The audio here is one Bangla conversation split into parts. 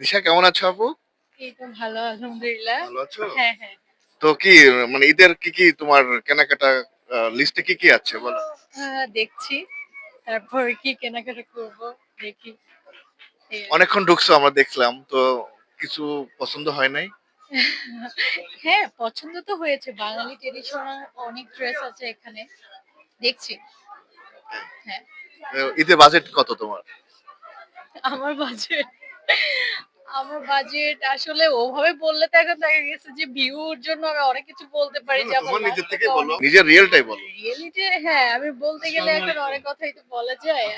দিশা কেমন আছো আপু? এই তো ভালো আলহামদুলিল্লাহ। ভালো আছো? হ্যাঁ হ্যাঁ। তো কি মানে ঈদের কি কি তোমার কেনাকাটা লিস্টে কি কি আছে বলো? দেখছি। তারপর কি কেনাকাটা করব দেখি। অনেকক্ষণ ঢুকছো আমরা দেখলাম তো কিছু পছন্দ হয় নাই? হ্যাঁ পছন্দ তো হয়েছে। বাঙালি ট্রেডিশনাল অনেক ড্রেস আছে এখানে। দেখছি। হ্যাঁ। আহ, ঈদে বাজেট কত তোমার? আমার বাজেট আমার বাজেট আসলে ওভাবে বললে তো এখন দেখা গেছে যে ভিউর জন্য আমি অনেক কিছু বলতে পারি যে তোমার নিজের থেকে বলো নিজের রিয়েলটাই বলো। রিয়েলিটি হ্যাঁ আমি বলতে গেলে এখন অনেক কথাই তো বলা যায়।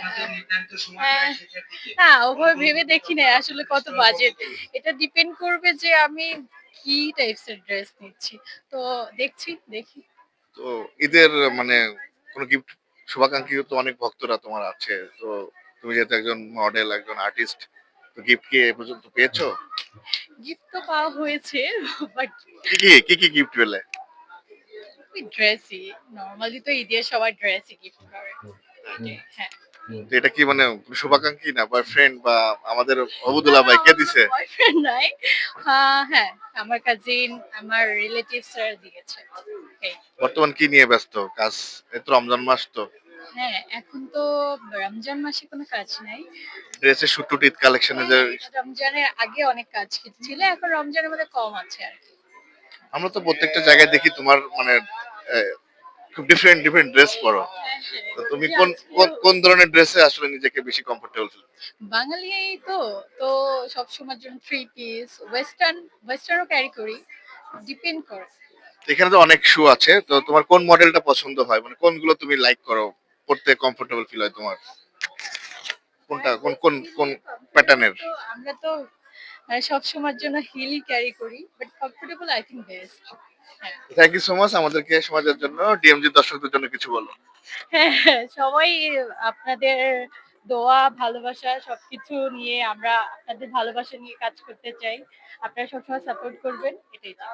হ্যাঁ, না ওভাবে ভেবে দেখি না আসলে কত বাজেট এটা ডিপেন্ড করবে যে আমি কি টাইপস এর ড্রেস নিচ্ছি। তো দেখছি দেখি। তো ঈদের মানে কোনো গিফট শুভাকাঙ্ক্ষী তো অনেক ভক্তরা তোমার আছে। তো তুমি যেহেতু একজন মডেল একজন আর্টিস্ট তো গিফট কি এ পর্যন্ত পেয়েছ? গিফট তো পাওয়া হয়েছে বাট কি কি কি কি গিফট পেলে? ওই ড্রেসই নর্মালি তো ঈদে ড্রেসই গিফট করে। হ্যাঁ। তো এটা কি মানে শুভাকাঙ্ক্ষী না বয়ফ্রেন্ড বা আমাদের হবুদুল্লাহ ভাই কে দিছে? বয়ফ্রেন্ড নাই। আহ, হ্যাঁ আমার কাজিন আমার রিলেটিভস রা দিয়েছে। বর্তমান কি নিয়ে ব্যস্ত? কাজ এই তো রমজান মাস তো। হ্যাঁ এখন তো রমজান মাসে কোনো কাজ নাই। ড্রেসের শুট টুট ঈদ কালেকশনে যে হ্যাঁ, রমজানের আগে অনেক কাজ ছিল। এখন রমজানের মধ্যে কম আছে আর কি। আমরা তো প্রত্যেকটা জায়গায় দেখি তোমার মানে খুব ডিফারেন্ট ডিফারেন্ট ড্রেস পরো। তো তুমি কোন কোন কোন ধরনের ড্রেসে আসলে নিজেকে বেশি কমফোর্টেবল ফিল বাঙালি তো তো সবসময়ের জন্য থ্রি পিস ওয়েস্টার্ন ওয়েস্টার্নও ক্যারি করি ডিপেন্ড করে। এখানে তো অনেক শু আছে তো তোমার কোন মডেলটা পছন্দ হয়? মানে কোনগুলো তুমি লাইক করো? পড়তে কমফোর্টেবল ফিল হয় তোমার? কোনটা? কোন কোন কোন প্যাটার্নের আমরা তো সব সময়ের জন্য হিলই ক্যারি করি but comfortable I think best হ্যাঁ। থ্যাংক ইউ সো মাচ আমাদেরকে সমাজের জন্য ডিএমজি দর্শকদের জন্য কিছু বলো। হ্যাঁ, সবাই আপনাদের দোয়া ভালোবাসা সবকিছু নিয়ে আমরা আপনাদের ভালোবাসা নিয়ে কাজ করতে চাই। আপনারা সবসময় সাপোর্ট করবেন এটাই চাই